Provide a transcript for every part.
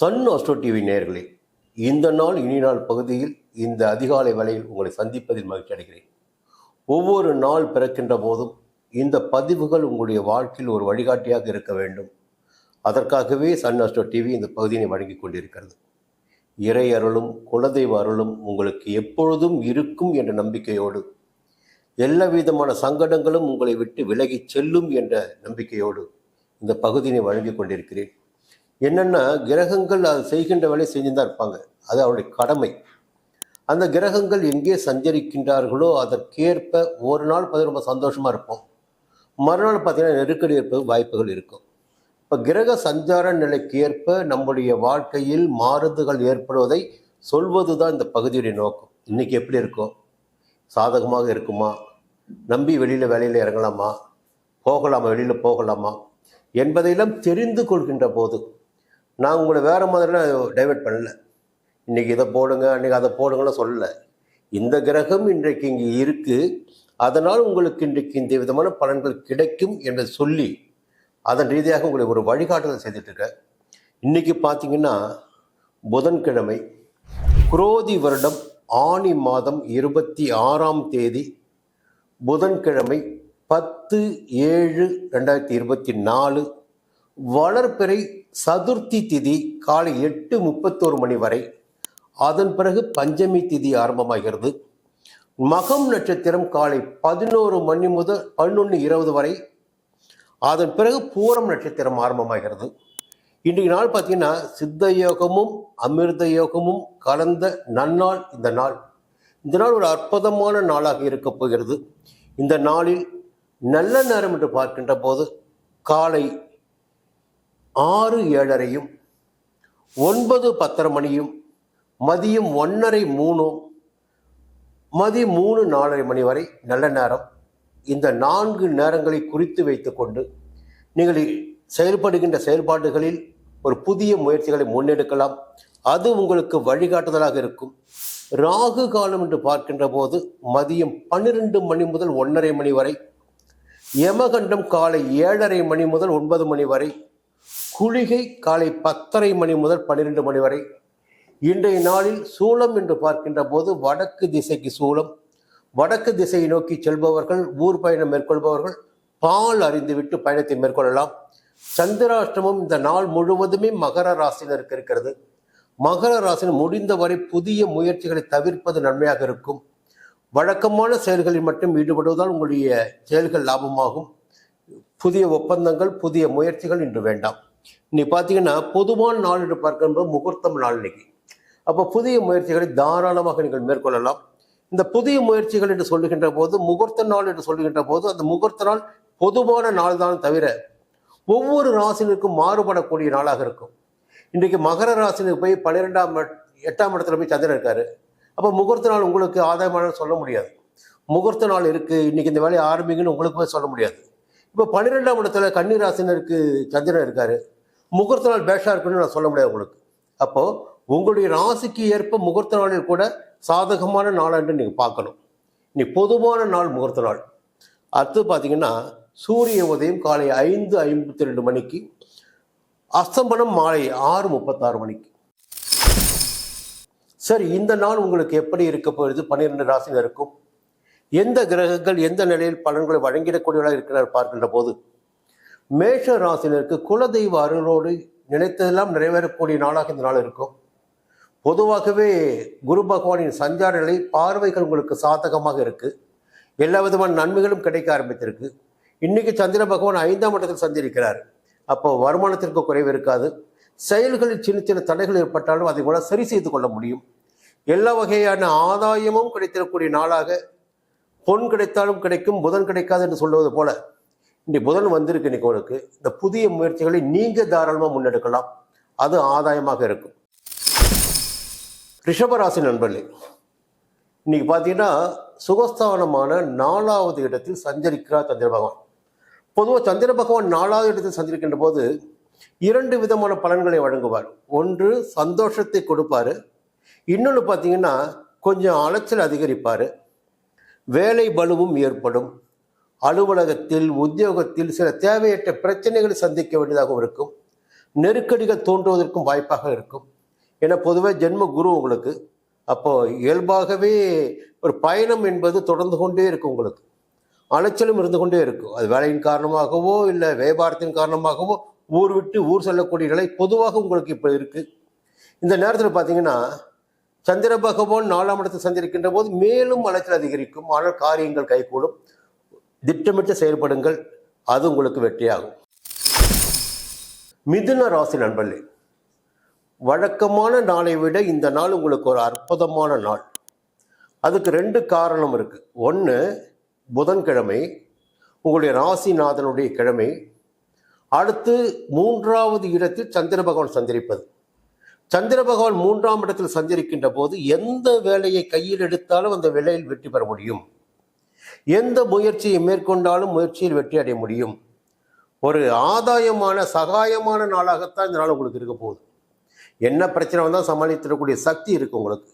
Sun astro TV நேர்களே இந்த நாள் இனி நாள் பகுதியில் இந்த அதிகாலை வேளையில் உங்களை சந்திப்பதில் மகிழ்ச்சி அடைகிறேன். ஒவ்வொரு நாள் பிறக்கின்ற போதும் இந்த பதிவுகள் உங்களுடைய வாழ்க்கையில் ஒரு வழிகாட்டியாக இருக்க வேண்டும். அதற்காகவே சன் அஸ்ட்ரோ டிவி இந்த பகுதியினை வழங்கி கொண்டிருக்கிறது. இறை அருளும் குலதெய்வ அருளும் உங்களுக்கு எப்பொழுதும் இருக்கும் என்ற நம்பிக்கையோடு எல்லா விதமான சங்கடங்களும் உங்களை விட்டு விலகிச் செல்லும் என்ற நம்பிக்கையோடு இந்த பகுதியினை வழங்கி கொண்டிருக்கிறேன். என்னென்னா கிரகங்கள் அது செய்கின்ற வேலை செஞ்சு தான் இருப்பாங்க. அது அவருடைய கடமை. அந்த கிரகங்கள் எங்கே சஞ்சரிக்கின்றார்களோ அதற்கேற்ப ஒரு நாள் பார்த்து ரொம்ப சந்தோஷமாக இருப்போம். மறுநாள் பார்த்திங்கன்னா நெருக்கடி இருப்பது வாய்ப்புகள் இருக்கும். இப்போ கிரக சஞ்சார நிலைக்கு ஏற்ப நம்முடைய வாழ்க்கையில் மாறுதல்கள் ஏற்படுவதை சொல்வது தான் இந்த பகுதியுடைய நோக்கம். இன்னைக்கு எப்படி இருக்கும்? சாதகமாக இருக்குமா? நம்பி வெளியில் வேலையில் இறங்கலாமா? போகலாமா? வெளியில் போகலாமா? என்பதையெல்லாம் தெரிந்து கொள்கின்ற போது நான் உங்களை வேறு மாதிரிலாம் டைவெர்ட் பண்ணல. இன்றைக்கி இதை போடுங்க அன்றைக்கி அதை போடுங்கன்னு சொல்லலை. இந்த கிரகம் இன்றைக்கு இங்கே இருக்குது அதனால் உங்களுக்கு இன்றைக்கு இந்த விதமான பலன்கள் கிடைக்கும் என்று சொல்லி அதன் ரீதியாக உங்களை ஒரு வழிகாட்டுதல் செய்துட்ருக்கேன் இன்றைக்கி பார்த்தீங்கன்னா புதன்கிழமை குரோதி வருடம் ஆணி மாதம் இருபத்தி ஆறாம் தேதி புதன்கிழமை பத்து ஏழு ரெண்டாயிரத்தி இருபத்தி நாலு வளர்பிறை சதுர்த்தி திதி காலை எட்டு முப்பத்தோரு மணி வரை. அதன் பிறகு பஞ்சமி திதி ஆரம்பமாகிறது. மகம் நட்சத்திரம் காலை பதினோரு மணி முதல் பதினொன்று இருபது வரை. அதன் பிறகு பூரம் நட்சத்திரம் ஆரம்பமாகிறது. இன்றைக்கு நாள் பார்த்தீங்கன்னா சித்த யோகமும் அமிர்த யோகமும் கலந்த நன்னாள் இந்த நாள். இந்த நாள் ஒரு அற்புதமான நாளாக இருக்கப் போகிறது. இந்த நாளில் நல்ல நேரம் என்று பார்க்கின்ற போது காலை ஆறு ஏழரையும் ஒன்பது பத்தரை மணியும் மதியம் ஒன்றரை மூணும் மதி மூணு நாலரை மணி வரை நல்ல நேரம். இந்த நான்கு நேரங்களை குறித்து வைத்துக்கொண்டு நீங்கள் செயல்படுகின்ற செயல்பாடுகளில் ஒரு புதிய முயற்சிகளை முன்னெடுக்கலாம். அது உங்களுக்கு வழிகாட்டுதலாக இருக்கும். ராகு காலம் என்று பார்க்கின்ற போது மதியம் பன்னிரெண்டு மணி முதல் ஒன்றரை மணி வரை யமகண்டம் காலை ஏழரை மணி முதல் ஒன்பது மணி வரை குளிகை காலை பத்தரை மணி முதல் பன்னிரெண்டு மணி வரை. இன்றைய நாளில் சூளம் என்று பார்க்கின்ற போது வடக்கு திசைக்கு சூளம். வடக்கு திசையை நோக்கி செல்பவர்கள் ஊர் பயணம் மேற்கொள்பவர்கள் பால் அறிந்துவிட்டு பயணத்தை மேற்கொள்ளலாம். சந்திராஷ்டமம் இந்த நாள் முழுவதுமே மகர ராசினருக்கு இருக்கிறது. மகர ராசினர் முடிந்தவரை புதிய முயற்சிகளை தவிர்ப்பது நன்மையாக இருக்கும். வழக்கமான செயல்களில் மட்டும் ஈடுபடுவதால் உங்களுடைய செயல்கள் லாபமாகும். புதிய ஒப்பந்தங்கள் புதிய முயற்சிகள் இன்று வேண்டாம். இன்னைக்கு பார்த்தீங்கன்னா பொதுவான நாள் என்று பார்க்கும்போது முகூர்த்தம் நாள் இன்னைக்கு. அப்போ புதிய முயற்சிகளை தாராளமாக நீங்கள் மேற்கொள்ளலாம். இந்த புதிய முயற்சிகள் என்று சொல்லுகின்ற போது முகூர்த்த நாள் என்று சொல்லுகின்ற போது அந்த முகூர்த்த நாள் பொதுவான நாள் தான் தவிர ஒவ்வொரு ராசினருக்கும் மாறுபடக்கூடிய நாளாக இருக்கும். இன்றைக்கு மகர ராசினுக்கு போய் பன்னிரெண்டாம் எட்டாம் இடத்துல போய் சந்திரன் இருக்காரு. அப்போ முகூர்த்த நாள் உங்களுக்கு ஆதாயமான சொல்ல முடியாது. முகூர்த்த நாள் இருக்கு. இன்னைக்கு இந்த வேலையை ஆரம்பிங்கன்னு உங்களுக்கு போய் சொல்ல முடியாது. இப்போ பன்னிரெண்டாம் இடத்துல கன்னிராசினருக்கு சந்திரன் இருக்காரு. முகூர்த்த நாள் பேஷா இருக்குன்னு நான் சொல்ல முடியாது உங்களுக்கு. அப்போ உங்களுடைய ராசிக்கு ஏற்ப முகூர்த்த நாளில் கூட சாதகமான நாள் நீங்கள் பார்க்கணும். இனி பொதுவான நாள் முகூர்த்த நாள். அடுத்து பார்த்தீங்கன்னா சூரிய உதயம் காலை ஐந்து ஐம்பத்தி ரெண்டு மணிக்கு அஸ்தம்பனம் மாலை ஆறு முப்பத்தாறு மணிக்கு. சரி இந்த நாள் உங்களுக்கு எப்படி இருக்க போகிறது? பன்னிரெண்டு ராசினருக்கும் எந்த கிரகங்கள் எந்த நிலையில் பலன்களை வழங்கிடக்கூடியவர்களாக இருக்கிறார் பார்க்கின்ற போது மேஷ ராசினருக்கு குலதெய்வ அருளோடு நினைத்ததெல்லாம் நிறைவேறக்கூடிய நாளாக இந்த நாள் இருக்கும். பொதுவாகவே குரு பகவானின் சஞ்சார நிலை பார்வைகள் உங்களுக்கு சாதகமாக இருக்கு. எல்லா விதமான நன்மைகளும் கிடைக்க ஆரம்பித்திருக்கு. இன்னைக்கு சந்திர பகவான் ஐந்தாம் இடத்தில் சந்திருக்கிறார். அப்போ வருமானத்திற்கு குறைவு இருக்காது. செயல்களில் சின்ன சின்ன தடைகள் ஏற்பட்டாலும் அதை கூட சரி செய்து கொள்ள முடியும். எல்லா வகையான ஆதாயமும் கிடைத்திடக்கூடிய நாளாக பொன் கிடைத்தாலும் கிடைக்கும் புதன் கிடைக்காது என்று சொல்வது போல இன்னைக்கு புதன் வந்திருக்கு இன்னைக்கு உங்களுக்கு இந்த புதிய முயற்சிகளை நீங்க தாராளமாக முன்னெடுக்கலாம். அது ஆதாயமாக இருக்கும். ரிஷபராசி நண்பர்களே இன்னைக்கு பார்த்தீங்கன்னா சுகஸ்தானமான நாலாவது இடத்தில் சஞ்சரிக்கிறார் சந்திர பகவான். பொதுவாக சந்திர பகவான் நாலாவது இடத்தில் சஞ்சரிக்கின்ற போது இரண்டு விதமான பலன்களை வழங்குவார். ஒன்று சந்தோஷத்தை கொடுப்பாரு. இன்னொன்று பார்த்தீங்கன்னா கொஞ்சம் அலைச்சல் அதிகரிப்பார். வேலை பலுவும் ஏற்படும். அலுவலகத்தில் உத்தியோகத்தில் சில தேவையற்ற பிரச்சனைகளை சந்திக்க வேண்டியதாகவும் இருக்கும். நெருக்கடிகள் தோன்றுவதற்கும் வாய்ப்பாக இருக்கும். ஏன்னா பொதுவாக ஜென்ம குரு உங்களுக்கு அப்போ இயல்பாகவே ஒரு பயணம் என்பது தொடர்ந்து கொண்டே இருக்கும் உங்களுக்கு. அலைச்சலும் இருந்து கொண்டே இருக்கும். அது வேலையின் காரணமாகவோ இல்லை வியாபாரத்தின் காரணமாகவோ ஊர் விட்டு ஊர் செல்லக்கூடிய நிலை பொதுவாக உங்களுக்கு இப்போ இருக்குது இந்த நேரத்தில் பார்த்தீங்கன்னா சந்திர பகவான் நாலாம் இடத்தில் சந்திருக்கின்ற போது மேலும் அலைச்சல் அதிகரிக்கும். ஆனால் காரியங்கள் கைகூடும். திட்டமிட்டு செயல்படுங்கள். அது உங்களுக்கு வெற்றியாகும். மிதுன ராசி நண்பர்களே வழக்கமான நாளை விட இந்த நாள் உங்களுக்கு ஒரு அற்புதமான நாள். அதுக்கு ரெண்டு காரணம் இருக்கு. ஒன்று புதன்கிழமை உங்களுடைய ராசிநாதனுடைய கிழமை. அடுத்து மூன்றாவது இடத்தில் சந்திர பகவான் சந்திரிப்பது. சந்திர பகவான் மூன்றாம் இடத்தில் சஞ்சரிக்கின்ற போது எந்த வேலையை கையில் எடுத்தாலும் அந்த வேலையில் வெற்றி பெற முடியும். எந்த முயற்சியை மேற்கொண்டாலும் முயற்சியில் வெற்றி அடைய முடியும். ஒரு ஆதாயமான சகாயமான நாளாகத்தான் இந்த நாள் உங்களுக்கு இருக்க போகுது. என்ன பிரச்சனை வந்தால் சமாளித்திடக்கூடிய சக்தி இருக்கு உங்களுக்கு.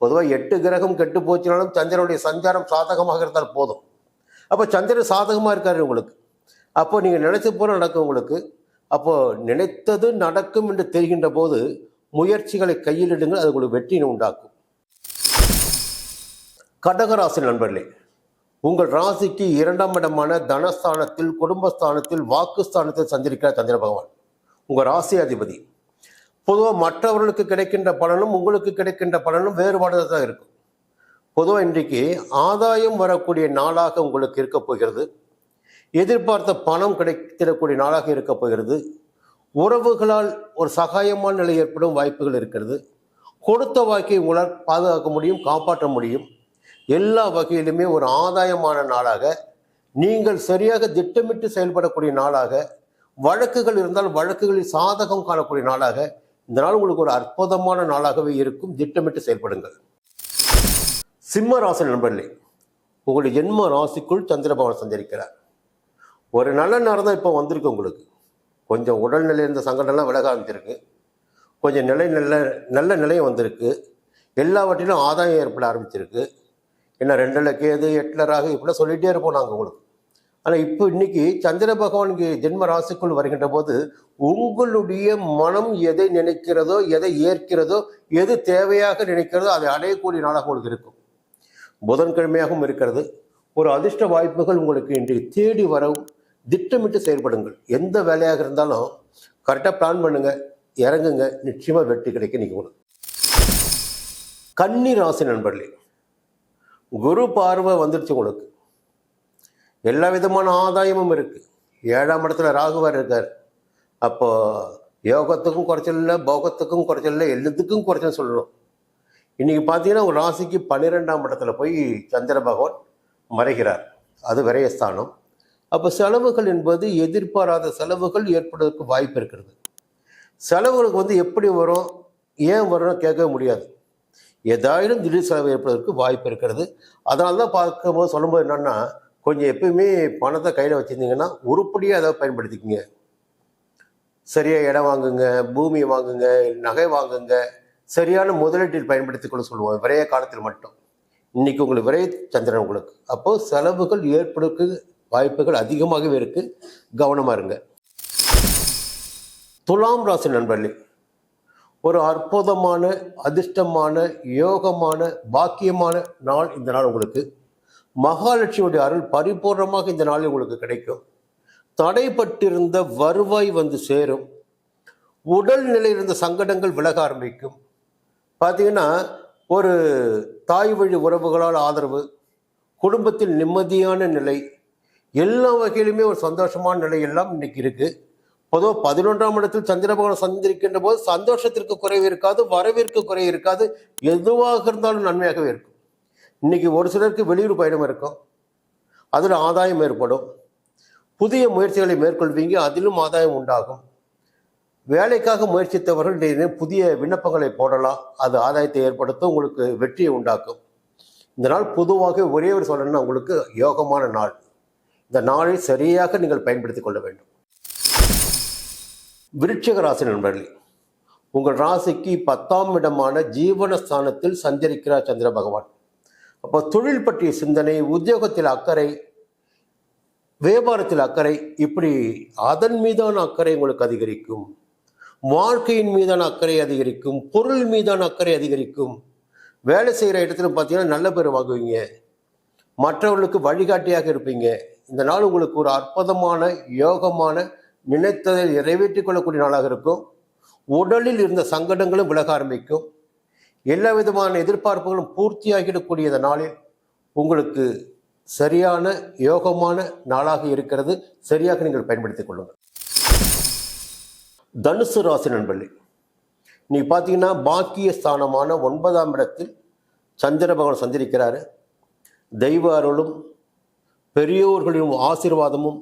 பொதுவாக எட்டு கிரகம் கெட்டு போச்சுனாலும் சந்திரனுடைய சஞ்சாரம் சாதகமாக இருந்தால் போதும். அப்போ சந்திரன் சாதகமாக இருக்காரு உங்களுக்கு. அப்போ நீங்கள் நினைச்ச போல நடக்கும் உங்களுக்கு. அப்போ நினைத்தது நடக்கும் என்று தெரிகின்ற போது முயற்சிகளை கையில் எடுங்கள் அது உங்களுக்கு வெற்றியை உண்டாக்கும். கடகராசி நண்பர்களே உங்கள் ராசிக்கு இரண்டாம் இடமான தனஸ்தானத்தில் குடும்பஸ்தானத்தில் வாக்குஸ்தானத்தில் சந்திருக்கிறார் சந்திர பகவான். உங்கள் ராசி அதிபதி. பொதுவாக மற்றவர்களுக்கு கிடைக்கின்ற பலனும் உங்களுக்கு கிடைக்கின்ற பலனும் வேறுபாடு தான் இருக்கும். பொதுவாக இன்றைக்கு ஆதாயம் வரக்கூடிய நாளாக உங்களுக்கு இருக்க போகிறது. எதிர்பார்த்த பணம் கிடைத்திடக்கூடிய நாளாக இருக்க போகிறது. உறவுகளால் ஒரு சகாயமான நிலை ஏற்படும் வாய்ப்புகள் இருக்கிறது. கொடுத்த வாக்கை உங்களால் பாதுகாக்க முடியும் காப்பாற்ற முடியும். எல்லா வகையிலுமே ஒரு ஆதாயமான நாளாக நீங்கள் சரியாக திட்டமிட்டு செயல்படக்கூடிய நாளாக வழக்குகள் இருந்தால் வழக்குகளில் சாதகம் காணக்கூடிய நாளாக இந்த நாள் உங்களுக்கு ஒரு அற்புதமான நாளாகவே இருக்கும். திட்டமிட்டு செயல்படுங்கள். சிம்ம ராசி நண்பர்களே உங்களுடைய ஜென்ம ராசிக்குள் சந்திரபவன் சந்திருக்கிறார் ஒரு நல்ல நேரம் தான் இப்போ வந்திருக்கு உங்களுக்கு. கொஞ்சம் உடல்நிலை இருந்த சங்கடம்லாம் விலக ஆரம்பிச்சிருக்கு. கொஞ்சம் நிலை நல்ல நல்ல நிலையும் வந்திருக்கு. எல்லாவற்றிலும் ஆதாயம் ஏற்பட ஆரம்பிச்சிருக்கு. என்ன ரெண்டில் கேது எட்டில் ராகு இப்படிலாம் சொல்லிகிட்டே இருப்போம் நாங்கள் உங்களுக்கு. ஆனால் இப்போ இன்னைக்கு சந்திர பகவானுக்கு ஜென்ம ராசிக்குள் வருகின்ற போது உங்களுடைய மனம் எதை நினைக்கிறதோ எதை ஏற்கிறதோ எது தேவையாக நினைக்கிறதோ அதை அடையக்கூடிய நாளாக உங்களுக்கு இருக்கும். புதன்கிழமையாகவும் இருக்கிறது. ஒரு அதிர்ஷ்ட வாய்ப்புகள் உங்களுக்கு இன்றைக்கு தேடி வரவும் திட்டமிட்டு செயல்படுங்கள். எந்த வேலையாக இருந்தாலும் கரெக்டாக பிளான் பண்ணுங்க இறங்குங்க நிச்சயமாக வெற்றி கிடைக்க நீங்கள் கன்னி ராசி நண்பர்களே குரு பார்வை வந்துடுச்சு உங்களுக்கு. எல்லா விதமான ஆதாயமும் இருக்குது ஏழாம் இடத்துல ராகுவார் இருக்கார். அப்போ யோகத்துக்கும் குறைச்சல் இல்லை போகத்துக்கும் குறைச்சல் இல்லை எல்லாத்துக்கும் குறைச்சல் சொல்லணும். இன்றைக்கி பார்த்தீங்கன்னா ஒரு ராசிக்கு பன்னிரெண்டாம் இடத்துல போய் சந்திர பகவான் மறைகிறார். அது விரயஸ்தானம். அப்போ செலவுகள் என்பது எதிர்பாராத செலவுகள் ஏற்படுவதற்கு வாய்ப்பு இருக்கிறது. செலவுகளுக்கு வந்து எப்படி வரும் ஏன் வரும்னு கேட்க முடியாது. ஏதாயிலும் திடீர் செலவு ஏற்படுவதற்கு வாய்ப்பு இருக்கிறது. அதனால தான் பார்க்கும்போது சொல்லும்போது என்னன்னா கொஞ்சம் எப்பயுமே பணத்தை கையில் வச்சுருந்தீங்கன்னா உருப்படியாக அதை பயன்படுத்திக்கங்க. சரியாக இடம் வாங்குங்க பூமி வாங்குங்க நகை வாங்குங்க சரியான முதலீட்டில் பயன்படுத்திக்கொள்ள சொல்லுவோம். விரைய காலத்தில் மட்டும். இன்னைக்கு உங்களுக்கு விரைய சந்திரன் உங்களுக்கு. அப்போது செலவுகள் ஏற்படுக்கு வாய்ப்புகள் அதிகமாகவே இருக்கு. கவனமா இருங்க. துலாம் ராசி நண்பர்களே ஒரு அற்புதமான அதிர்ஷ்டமான யோகமான பாக்கியமான நாள் இந்த நாள் உங்களுக்கு. மகாலட்சுமியுடைய அருள் பரிபூர்ணமாக இந்த நாளில் உங்களுக்கு கிடைக்கும். தடைப்பட்டிருந்த வருவாய் வந்து சேரும். உடல்நிலை இருந்த சங்கடங்கள் விலக ஆரம்பிக்கும். பார்த்தீங்கன்னா ஒரு தாய் வழி உறவுகளால் ஆதரவு குடும்பத்தில் நிம்மதியான நிலை எல்லா வகையிலுமே ஒரு சந்தோஷமான நிலை எல்லாம் இன்னைக்கு இருக்கு. பொதுவாக பதினொன்றாம் இடத்தில் சந்திரபகவான் சந்திருக்கின்ற போது சந்தோஷத்திற்கு குறைவு இருக்காது வரவிற்கு குறைவு இருக்காது எதுவாக இருந்தாலும் நன்மையாகவே இருக்கும். இன்னைக்கு ஒரு சிலருக்கு வெளியூர் பயணம் இருக்கும். அதில் ஆதாயம் ஏற்படும். புதிய முயற்சிகளை மேற்கொள்வீங்க அதிலும் ஆதாயம் உண்டாகும். வேலைக்காக முயற்சித்தவர்கள் புதிய விண்ணப்பங்களை போடலாம். அது ஆதாயத்தை ஏற்படுத்தும் உங்களுக்கு வெற்றியை உண்டாக்கும். இந்த நாள் பொதுவாக ஒரே ஒரு சொல்லணும்னா உங்களுக்கு யோகமான நாள். இந்த நாளை சரியாக நீங்கள் பயன்படுத்திக் கொள்ள வேண்டும். விருட்சிக ராசி நண்பர்களே உங்கள் ராசிக்கு பத்தாம் இடமான ஜீவனஸ்தானத்தில் சஞ்சரிக்கிறார் சந்திர பகவான். அப்போ தொழில் பற்றிய சிந்தனை உத்தியோகத்தில் அக்கறை வியாபாரத்தில் அக்கறை இப்படி அதன் மீதான அக்கறை உங்களுக்கு அதிகரிக்கும். வாழ்க்கையின் மீதான அக்கறை அதிகரிக்கும். பொருள் மீதான அக்கறை அதிகரிக்கும். வேலை செய்கிற இடத்துல பார்த்தீங்கன்னா நல்ல பேர் வாங்குவீங்க. மற்றவர்களுக்கு வழிகாட்டியாக இருப்பீங்க. இந்த நாள் உங்களுக்கு ஒரு அற்புதமான யோகமான நினைத்ததை நிறைவேற்றிக் கொள்ளக்கூடிய நாளாக இருக்கும். உடலில் இருந்த சங்கடங்களும் விலக ஆரம்பிக்கும். எல்லா விதமான எதிர்பார்ப்புகளும் பூர்த்தியாகிடக்கூடிய இந்த நாளில் உங்களுக்கு சரியான யோகமான நாளாக இருக்கிறது. சரியாக நீங்கள் பயன்படுத்திக் கொள்ளுங்கள். தனுசு ராசி நண்பர்களே இன்னைக்கு பார்த்தீங்கன்னா பாக்கிய ஸ்தானமான ஒன்பதாம் இடத்தில் சந்திர பகவான் சந்திரிக்கிறாரு. தெய்வ அருளும் பெரியோர்களின் ஆசீர்வாதமும்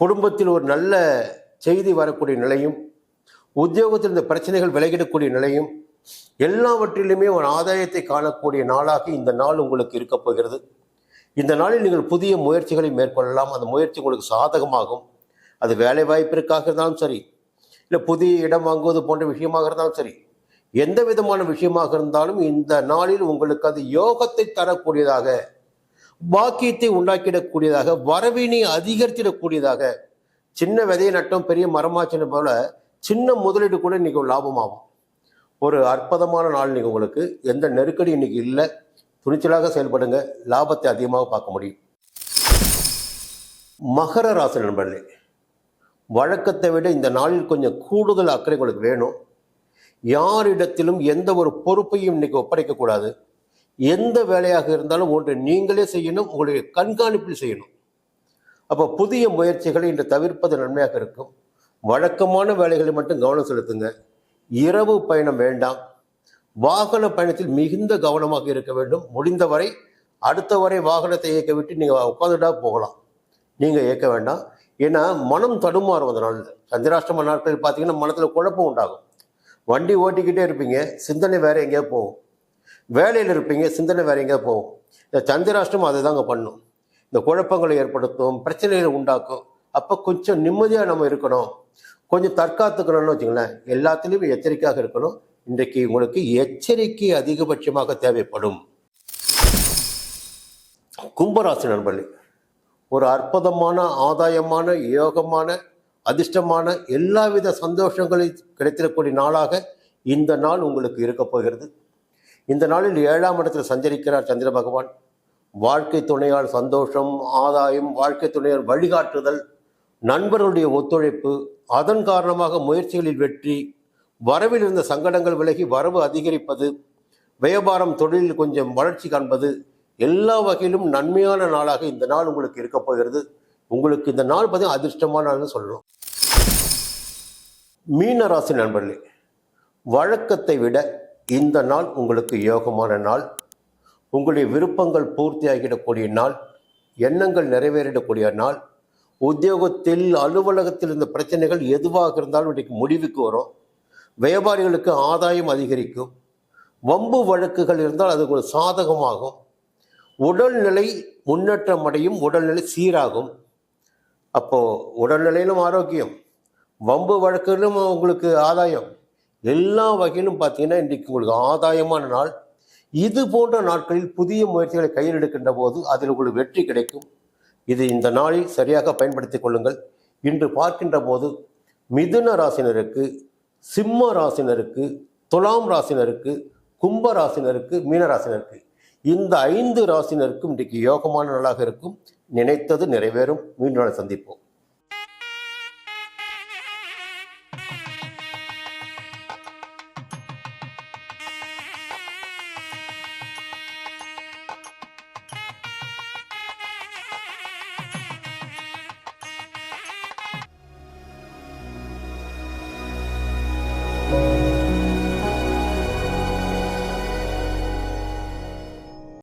குடும்பத்தில் ஒரு நல்ல செய்தி வரக்கூடிய நிலையும் உத்தியோகத்தில் இந்த பிரச்சனைகள் விலகிடக்கூடிய நிலையும் எல்லாவற்றிலுமே ஒரு ஆதாயத்தை காணக்கூடிய நாளாக இந்த நாள் உங்களுக்கு இருக்கப் போகிறது. இந்த நாளில் நீங்கள் புதிய முயற்சிகளை மேற்கொள்ளலாம். அந்த முயற்சி உங்களுக்கு சாதகமாகும். அது வேலை வாய்ப்பிற்காக இருந்தாலும் சரி இல்லை புதிய இடம் வாங்குவது போன்ற விஷயமாக இருந்தாலும் சரி எந்த விதமான விஷயமாக இருந்தாலும் இந்த நாளில் உங்களுக்கு அது யோகத்தை தரக்கூடியதாக பாக்கியத்தை உண்டாக்கிடக்கூடியதாக வரவினை அதிகரித்திடக்கூடியதாக சின்ன விதையை நட்டம் பெரிய மரமாச்சின போல சின்ன முதலீடு கூட இன்னைக்கு ஒரு லாபமாகும். ஒரு அற்புதமான நாள் இன்னைக்கு உங்களுக்கு. எந்த நெருக்கடி இன்னைக்கு இல்லை. துணிச்சலாக செயல்படுங்க. லாபத்தை அதிகமாக பார்க்க முடியும். மகர ராசி நண்பர்களே வழக்கத்தை விட இந்த நாளில் கொஞ்சம் கூடுதல் அக்கறை உங்களுக்கு வேணும். யாரிடத்திலும் எந்த ஒரு பொறுப்பையும் இன்னைக்கு ஒப்படைக்கக்கூடாது. எந்த வேலையாக இருந்தாலும் ஒன்று நீங்களே செய்யணும் உங்களுடைய கண்காணிப்பில் செய்யணும். அப்போ புதிய முயற்சிகளை இன்று தவிர்ப்பது நன்மையாக இருக்கும். வழக்கமான வேலைகளை மட்டும் கவனம் செலுத்துங்க. இரவு பயணம் வேண்டாம். வாகன பயணத்தில் மிகுந்த கவனமாக இருக்க வேண்டும். முடிந்தவரை அடுத்த வரை வாகனத்தை இயக்க விட்டு நீங்கள் உட்காந்துட்டா போகலாம். நீங்கள் இயக்க வேண்டாம். ஏன்னா மனம் தடுமாறும் அந்த நாளில். சந்திராஷ்டம நாட்களில் பார்த்தீங்கன்னா மனத்தில் குழப்பம் உண்டாகும். வண்டி ஓட்டிக்கிட்டே இருப்பீங்க. சிந்தனை வேற எங்கேயோ போகும். வேலையில் இருப்பீங்க சிந்தனை வேற எங்கே போகும். இந்த சந்திராஷ்டமும் அதை தாங்க பண்ணும். இந்த குழப்பங்களை ஏற்படுத்தும் பிரச்சனைகளை உண்டாக்கும். அப்போ கொஞ்சம் நிம்மதியாக நம்ம இருக்கணும். கொஞ்சம் தற்காத்துக்கணும்னு வச்சுங்களேன் எல்லாத்துலேயும் எச்சரிக்கையாக இருக்கணும். இன்றைக்கு உங்களுக்கு எச்சரிக்கை அதிகபட்சமாக தேவைப்படும். கும்பராசி நண்பர்களே ஒரு அற்புதமான ஆதாயமான யோகமான அதிர்ஷ்டமான எல்லாவித சந்தோஷங்களை கிடைத்திடக்கூடிய நாளாக இந்த நாள் உங்களுக்கு இருக்கப் போகிறது. இந்த நாளில் ஏழாம் இடத்தில் சஞ்சரிக்கிறார் சந்திர பகவான். வாழ்க்கை துணையால் சந்தோஷம் ஆதாயம் வாழ்க்கை துணையால் வழிகாட்டுதல் நண்பர்களுடைய ஒத்துழைப்பு அதன் காரணமாக முயற்சிகளில் வெற்றி வரவில் இருந்த சங்கடங்கள் விலகி வரவு அதிகரிப்பது வியாபாரம் தொழிலில் கொஞ்சம் வளர்ச்சி காண்பது எல்லா வகையிலும் நன்மையான நாளாக இந்த நாள் உங்களுக்கு இருக்கப் போகிறது. உங்களுக்கு இந்த நாள் பார்த்தீங்கன்னா அதிர்ஷ்டமான நாள்னு சொல்லணும். மீனராசி நண்பர்களே வழக்கத்தை விட இந்த நாள் உங்களுக்கு யோகமான நாள். உங்களுடைய விருப்பங்கள் பூர்த்தியாகிடக்கூடிய நாள். எண்ணங்கள் நிறைவேறிடக்கூடிய நாள். உத்தியோகத்தில் அலுவலகத்தில் இருந்த பிரச்சனைகள் எதுவாக இருந்தாலும் இன்றைக்கு முடிவுக்கு வரும். வியாபாரிகளுக்கு ஆதாயம் அதிகரிக்கும். வம்பு வழக்குகள் இருந்தால் அது ஒரு சாதகமாகும். உடல்நிலை முன்னேற்றம் அடையும் உடல்நிலை சீராகும். அப்போது உடல்நிலையிலும் ஆரோக்கியம். வம்பு வழக்கிலும் உங்களுக்கு ஆதாயம். எல்லா வகையிலும் பார்த்தீங்கன்னா இன்றைக்கு உங்களுக்கு ஆதாயமான நாள். இது போன்ற நாட்களில் புதிய முயற்சிகளை கையில் எடுக்கின்ற போது அதில் உங்களுக்கு வெற்றி கிடைக்கும். இது இந்த நாளில் சரியாக பயன்படுத்திக் கொள்ளுங்கள். இன்று பார்க்கின்ற போது மிதுன ராசினருக்கு சிம்ம ராசினருக்கு துலாம் ராசினருக்கு கும்ப ராசினருக்கு மீன ராசினருக்கு. இந்த ஐந்து ராசினருக்கும் இன்றைக்கு யோகமான நாளாக இருக்கும். நினைத்தது நிறைவேறும். மீண்டும் சந்திப்போம்.